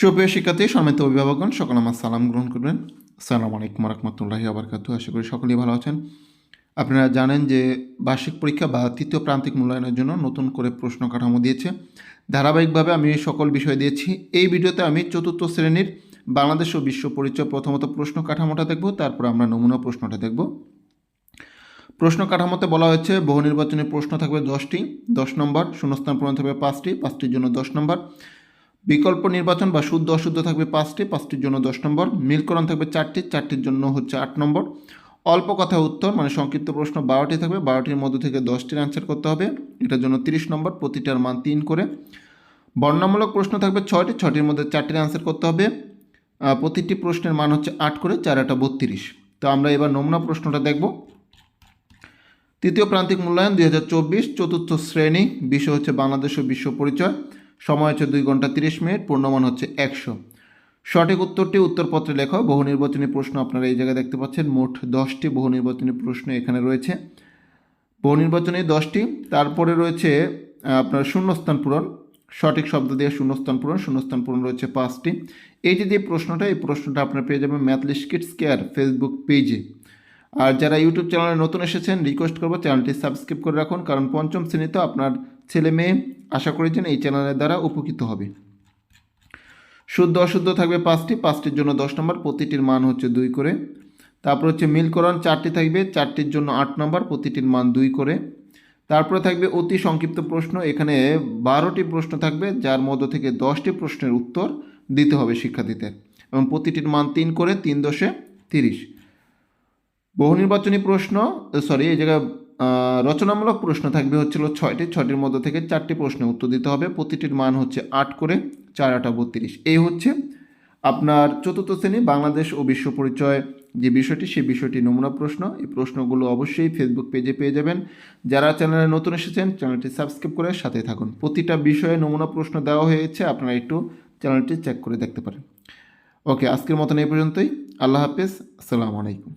সুপ্রিয় শিক্ষার্থী, সম্মানিত অভিভাবকগণ, সকল আমার সালাম গ্রহণ করবেন। সালাম আলাইকুম রহমতুল্লাহি আবরকাতু আশা করি সকলেই ভালো আছেন। আপনারা জানেন যে বার্ষিক পরীক্ষা বা তৃতীয় প্রান্তিক মূল্যায়নের জন্য নতুন করে প্রশ্ন কাঠামো দিয়েছে। ধারাবাহিকভাবে আমি সকল বিষয় দিয়েছি। এই ভিডিওতে আমি চতুর্থ শ্রেণির বাংলাদেশ ও বিশ্ব পরিচয় প্রথমত প্রশ্ন কাঠামোটা দেখব, তারপর আমরা নমুনা প্রশ্নটা দেখব। প্রশ্ন কাঠামোতে বলা হয়েছে, বহু নির্বাচনী প্রশ্ন থাকবে দশটি, দশ নম্বর, শূন্যস্থান পূরণ থাকবে পাঁচটি, পাঁচটির জন্য দশ নম্বর। বিকল্প নির্বাচন বা শুদ্ধ অশুদ্ধ থাকবে পাঁচটি, পাঁচটির জন্য দশ নম্বর, মিলকরণ থাকবে চারটি, চারটির জন্য হচ্ছে আট নম্বর। অল্প কথা উত্তর মানে সংক্ষিপ্ত প্রশ্ন বারোটি থাকবে, বারোটির মধ্য থেকে দশটির অ্যান্সার করতে হবে। এটার জন্য তিরিশ নম্বর, প্রতিটার মান তিন করে। বর্ণামূলক প্রশ্ন থাকবে ছয়টি ছটির মধ্যে চারটির অ্যান্সার করতে হবে। প্রতিটি প্রশ্নের মান হচ্ছে আট করে, চার আটা বত্রিশ। তো আমরা এবার নমুনা প্রশ্নটা দেখব। তৃতীয় প্রান্তিক মূল্যায়ন দুই হাজার চব্বিশ, চতুর্থ শ্রেণি, বিষয় হচ্ছে বাংলাদেশ ও বিশ্ব পরিচয়। সময় হচ্ছে দুই ঘণ্টা তিরিশ মিনিট, পূর্ণমান হচ্ছে একশো। সঠিক উত্তরটি উত্তরপত্রে লেখা। বহু নির্বাচনী প্রশ্ন আপনারা এই জায়গায় দেখতে পাচ্ছেন। মোট দশটি বহু নির্বাচনী প্রশ্ন এখানে রয়েছে। বহু নির্বাচনী দশটি, তারপরে রয়েছে আপনার শূন্যস্থান পূরণ। সঠিক শব্দ দিয়ে শূন্যস্থান পূরণ। শূন্যস্থান পূরণ রয়েছে পাঁচটি। এই যে যে প্রশ্নটা, এই প্রশ্নটা আপনারা পেয়ে যাবেন ম্যাথলিস কিডস কেয়ার ফেসবুক পেজে। আর যারা ইউটিউব চ্যানেলে নতুন এসেছেন, রিকোয়েস্ট করব চ্যানেলটি সাবস্ক্রাইব করে রাখুন। কারণ পঞ্চম শ্রেণীতে আপনার ছেলে মেয়ে আশা করি যেন এই চ্যানেলের দ্বারা উপকৃত হবে। শুদ্ধ অশুদ্ধ থাকবে পাঁচটি, পাঁচটির জন্য দশ নম্বর, প্রতিটির মান হচ্ছে দুই করে। তারপর হচ্ছে মিলকরণ চারটি থাকবে, চারটির জন্য আট নম্বর, প্রতিটির মান দুই করে। তারপরে থাকবে অতি সংক্ষিপ্ত প্রশ্ন, এখানে বারোটি প্রশ্ন থাকবে, যার মধ্য থেকে দশটি প্রশ্নের উত্তর দিতে হবে শিক্ষার্থীদের। এবং প্রতিটির মান তিন করে, তিন দশে তিরিশ। বহু নির্বাচনী প্রশ্ন সরি এই জায়গায় রচনামূলক প্রশ্ন থাকবে হচ্ছিল ছয়টি। ছয়টির মধ্য থেকে চারটি প্রশ্নের উত্তর দিতে হবে। প্রতিটির মান হচ্ছে আট করে, চার আটা বত্রিশ। এই হচ্ছে আপনার চতুর্থ শ্রেণি, বাংলাদেশ ও বিশ্ব পরিচয় যে বিষয়টি, সেই বিষয়টি নমুনা প্রশ্ন। এই প্রশ্নগুলো অবশ্যই ফেসবুক পেজে পেয়ে যাবেন। যারা চ্যানেলে নতুন এসেছেন, চ্যানেলটি সাবস্ক্রাইব করে সাথে থাকুন। প্রতিটা বিষয়ে নমুনা প্রশ্ন দেওয়া হয়েছে, আপনারা একটু চ্যানেলটি চেক করে দেখতে পারেন। ওকে, আজকের মতন এই পর্যন্তই। আল্লাহ হাফেজ, আসসালামু আলাইকুম।